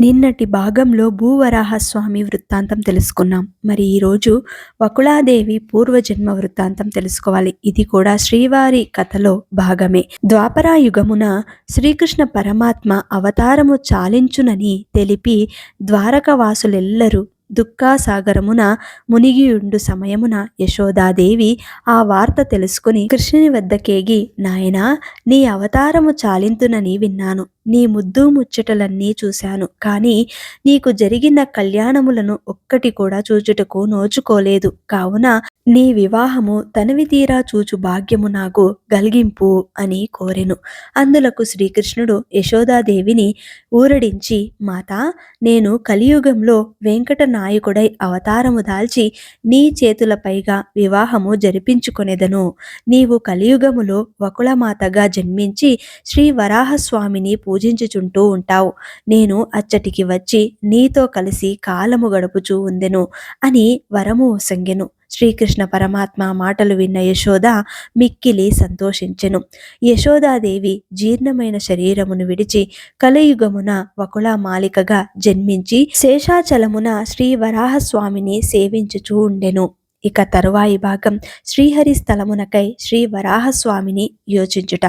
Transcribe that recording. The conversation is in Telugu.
నిన్నటి భాగంలో భూవరాహస్వామి వృత్తాంతం తెలుసుకున్నాం. మరి ఈరోజు వకుళాదేవి పూర్వజన్మ వృత్తాంతం తెలుసుకోవాలి. ఇది కూడా శ్రీవారి కథలో భాగమే. ద్వాపరాయుగమున శ్రీకృష్ణ పరమాత్మ అవతారము చాలించునని తెలిపి ద్వారకవాసులెల్లరూ దుఃఖాసాగరమున మునిగియుండు సమయమున యశోదాదేవి ఆ వార్త తెలుసుకుని కృష్ణుని వద్దకేగి నాయనా నీ అవతారము చాలింతునని విన్నాను. నీ ముద్దు ముచ్చటలన్నీ చూశాను. కానీ నీకు జరిగిన కళ్యాణములను ఒక్కటి కూడా చూచుటకు నోచుకోలేదు. కావున నీ వివాహము తనివి తీరా చూచు భాగ్యము నాకు గలిగింపు అని కోరెను. అందులకు శ్రీకృష్ణుడు యశోదాదేవిని ఊరడించి మాత నేను కలియుగంలో వెంకట నాయకుడై అవతారము దాల్చి నీ చేతులపైగా వివాహము జరిపించుకొనెదను. నీవు కలియుగములో వకుళమాతగా జన్మించి శ్రీ వరాహస్వామిని పూజించుచుంటూ ఉంటావు. నేను అచ్చటికి వచ్చి నీతో కలిసి కాలము గడుపుచూ ఉందెను అని వరము సంగెను. శ్రీకృష్ణ పరమాత్మ మాటలు విన్న యశోద మిక్కిలి సంతోషించెను. యశోదాదేవి జీర్ణమైన శరీరమును విడిచి కలియుగమున వకుళ మాలికగా జన్మించి శేషాచలమున శ్రీ వరాహస్వామిని సేవించుచూ ఉండెను. ఇక తరువాయి భాగం శ్రీహరి స్థలమునకై శ్రీ వరాహస్వామిని యోచించుట.